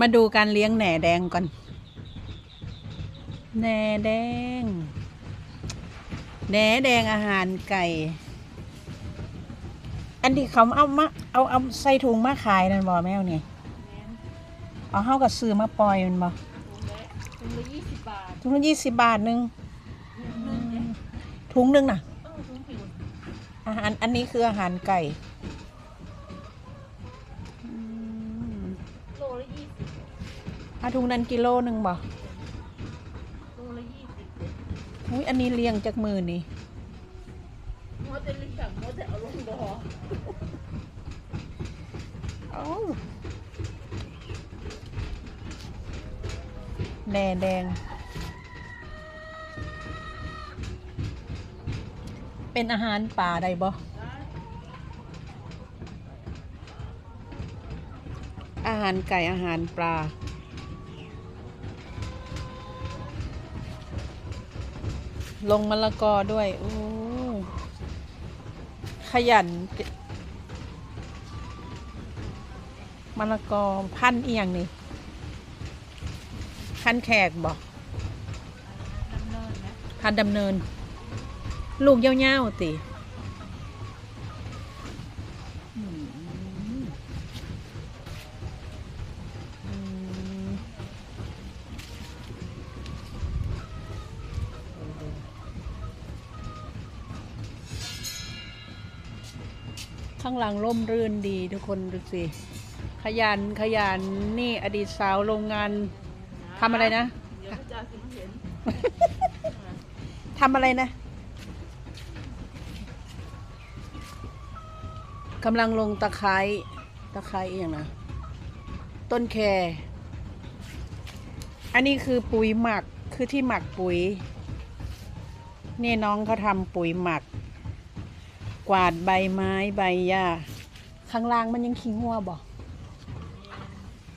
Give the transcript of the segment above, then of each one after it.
มาดูการเลี้ยงแหน่แดงก่อน แหน่แดง แหน่แดงอาหารไก่ อันที่เขาเอามาเอาเอาใส่ถุงมาขายนั่นบ่แมวนี่แม่นเอาเฮากับซื้อมาปล่อยมันบ่ถุงละถุงละยี่สิบบาทถุงละยี่สิบบาทหนึงหนึ่งเนี่ยถุงหนึงน่ะเออถุงผิวอาหารอันนี้คืออาหารไก่ อาถุงนั้นกิโลหนึ่งบ่โลละยี่สิบอุ้ยอันนี้เลี้ยงจากมือนี่มอจะเลี้ยงมอจะเอาลงบ่อเอ้าแดงแดง เป็นอาหารป่าได้บ่อาหารไก่อาหารปลา ลงมะละกอด้วยโอ้ขยันมะละกอพันธุ์เอียงนี่พันธุ์แขกบอกดำเนินนะพันธุ์ดำเนิน ลูกเย้าวๆติ ข้างหลังร่มรื่นดีทุกคนดูสิ ขยันขยันนี่อดีตสาวโรงงานทำอะไรนะ เดี๋ยวพระเจ้าสิมาเห็นทำอะไรนะกำลังลงตะไคร้ตะไคร้อหย่างนะ ต้นแค อันนี้คือปุ๋ยหมักคือที่หมักปุ๋ย นี่น้องเขาทำปุ๋ยหมัก กวาดใบไม้ใบหญ้าข้างล่างมันยังขี้งัวบ่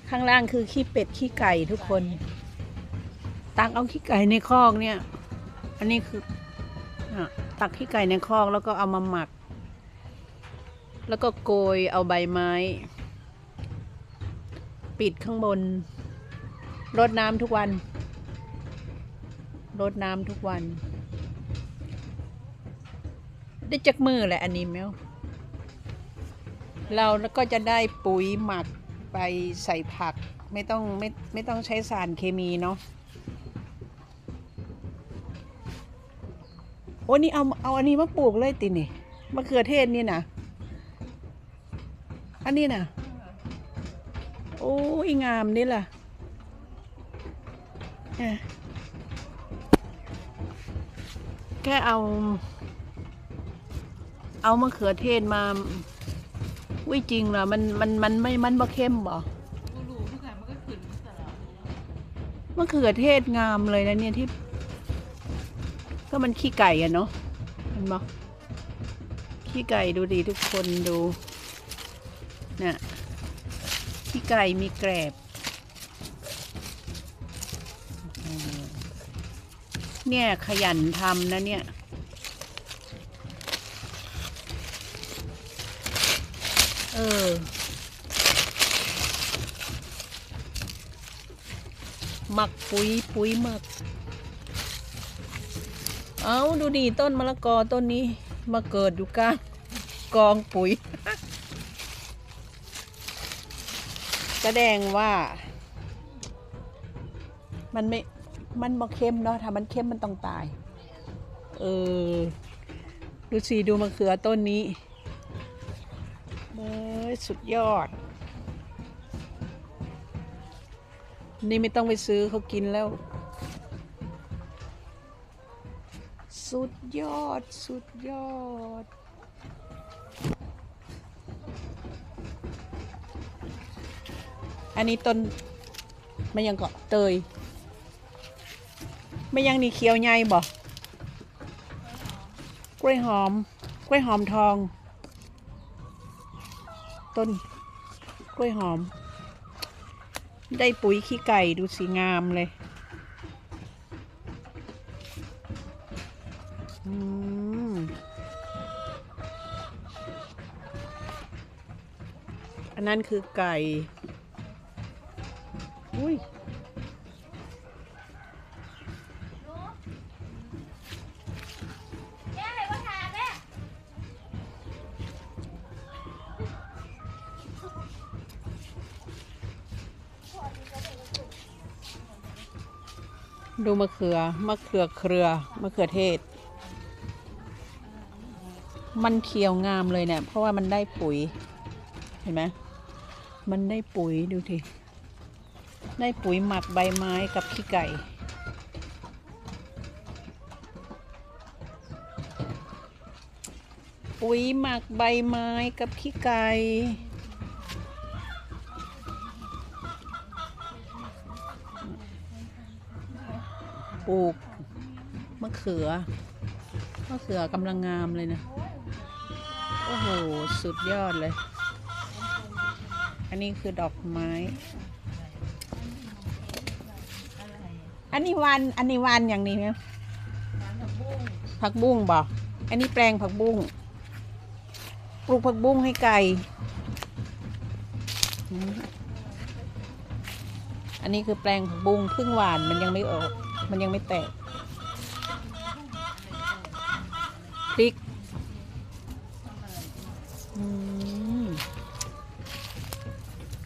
ข้างล่างคือขี้เป็ดขี้ไก่ทุกคน ตักเอาขี้ไก่ในคอกเนี่ย อันนี้คืออตักขี้ไก่ในคอกแล้วก็เอามาหมัก แล้วก็โกยเอาใบไม้ ปิดข้างบนรดน้ำทุกวันรดน้ำทุกวัน ได้จักมือแหละอันนี้แมวเราแล้วก็จะได้ปุ๋ยหมักไปใส่ผัก ไม่ต้องไม่ไม่ต้องใช้สารเคมีเนาะโอ้นี่เอาเอาอันนี้มาปลูกเลยตินี่มะเขือเทศนี่นะอันนี้นะโอ้ยงามนี่ล่ะแค่เอา เอามะเขือเทศมาวิจริงเหรอมันมันมันไม่มันบ่เข้มบ่กูรู้ทุกอย่างมันก็ขึ้นตลอดมะเขือเทศงามเลยนะเนี่ยที่ ก็มันขี้ไก่อะเนาะเห็นบ่ขี้ไก่ดูดีทุกคนดูเนี่ยขี้ไก่มีแกรบอืมเนี่ยขยันทำนะเนี่ย ออหมักปุ๋ยปุ๋ยหมัก เอาดูดีต้นมะละกอต้นนี้ มาเกิดอยู่กลางกองปุ๋ย แสดงว่า มันไม่ มันบ่เข้มเนาะถ้ามันเข้มมันต้องตาย เออ ดูสิดูมะเขือต้นนี้ เอ้ยสุดยอด นี่ไม่ต้องไปซื้อเขากินแล้ว สุดยอด สุดยอด อันนี้ต้นไม่ยังเกาะเตย ไม่ยังนี่เขียวใหญ่บ่กล้วยหอม กล้วยหอมทอง ต้นกล้วยหอม ได้ปุ๋ยขี้ไก่ดูสีงามเลยอืมอันนั้นคือไก่ อุ้ย ดูมะเขือ มะเขือเครือ มะเขือเทศ มันเขียวงามเลยเนี่ย เพราะว่ามันได้ปุ๋ย เห็นไหม มันได้ปุ๋ยดูทีได้ปุ๋ยหมักใบไม้กับขี้ไก่ ปุ๋ยหมักใบไม้กับขี้ไก่ ปลูกมะเขือมะเขือกำลังงามเลยนะ โอ้โห สุดยอดเลย อันนี้คือดอกไม้ อันนี้วัน อันนี้วันอย่างนี้ไหมผักบุ้งบอกอันนี้แปลงผักบุ้ง ปลูกผักบุ้งให้ไก่อันนี้คือแปลงผักบุ้งเพิ่งหวานมันยังไม่ออก มันยังไม่แตกพริก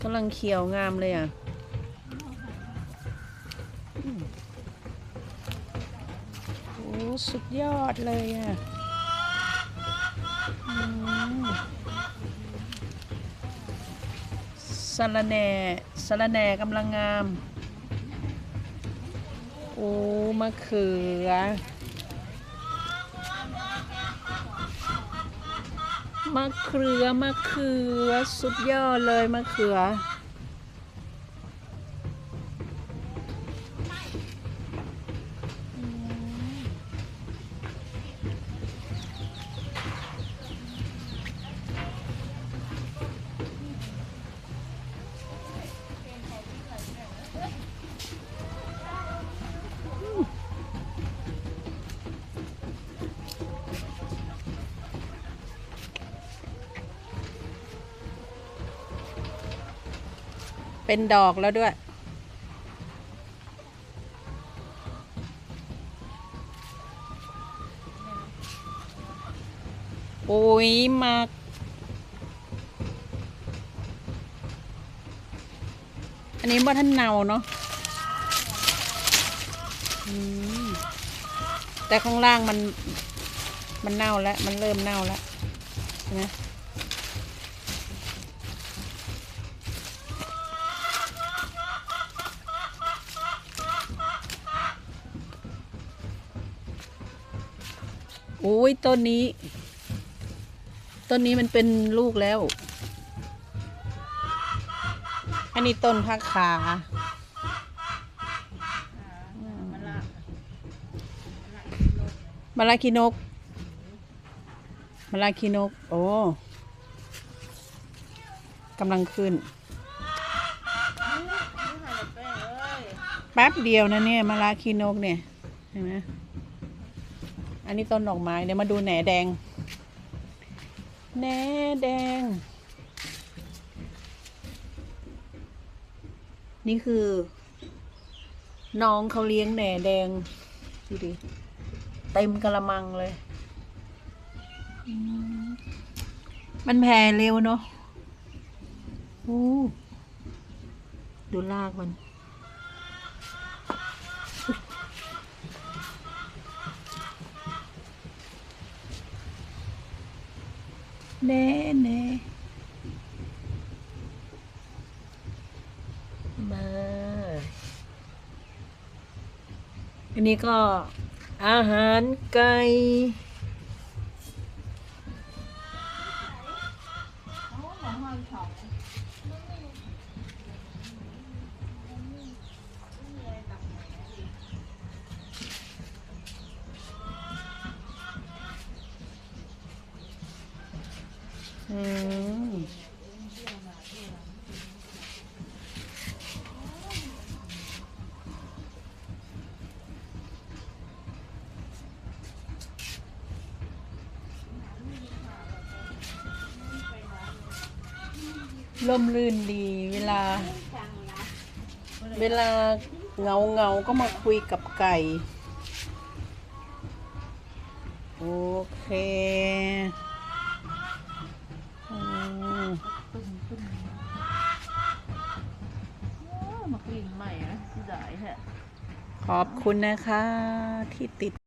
กำลังเขียวงามเลยอะโอ้สุดยอดเลยอะสะระแหน่สะระแหน่กำลังงาม โอ้มะเขือ มะเขือ มะเขือ สุดยอดเลยมะเขือ เป็นดอกแล้วด้วย ปุ๋ยหมัก อันนี้ว่าท่านเนาเนาะแต่ข้างล่างมัน มันเน่าแล้ว มันเริ่มเน่าแล้วใช่ไหม โอ้ยต้นนี้ ต้นนี้มันเป็นลูกแล้ว อันนี้ต้นพักขามมะลาคีนกมะลาคีนก โอ้กำลังขึ้น แป๊บเดียวนะเนี่ยมะลาคีนกเนี่ย เห็นไหม อันนี้ต้นดอกไม้เดี๋ยวมาดูแหนแดง แหนแดง นี่คือ น้องเขาเลี้ยงแหนแดงดูดิเต็มกระมังเลย มันแผ่เร็วเนาะดูลากมัน น่เน่มาอันนี้ก็อาหารไก่ อืม ล่มลื่นดีเวลา เวลาเงาเงาๆก็มาคุยกับไก่ โอเคอืมตึ้งตึ้งเออมากลิ่นใหม่นะที่ได้แฮะขอบคุณนะคะที่ติด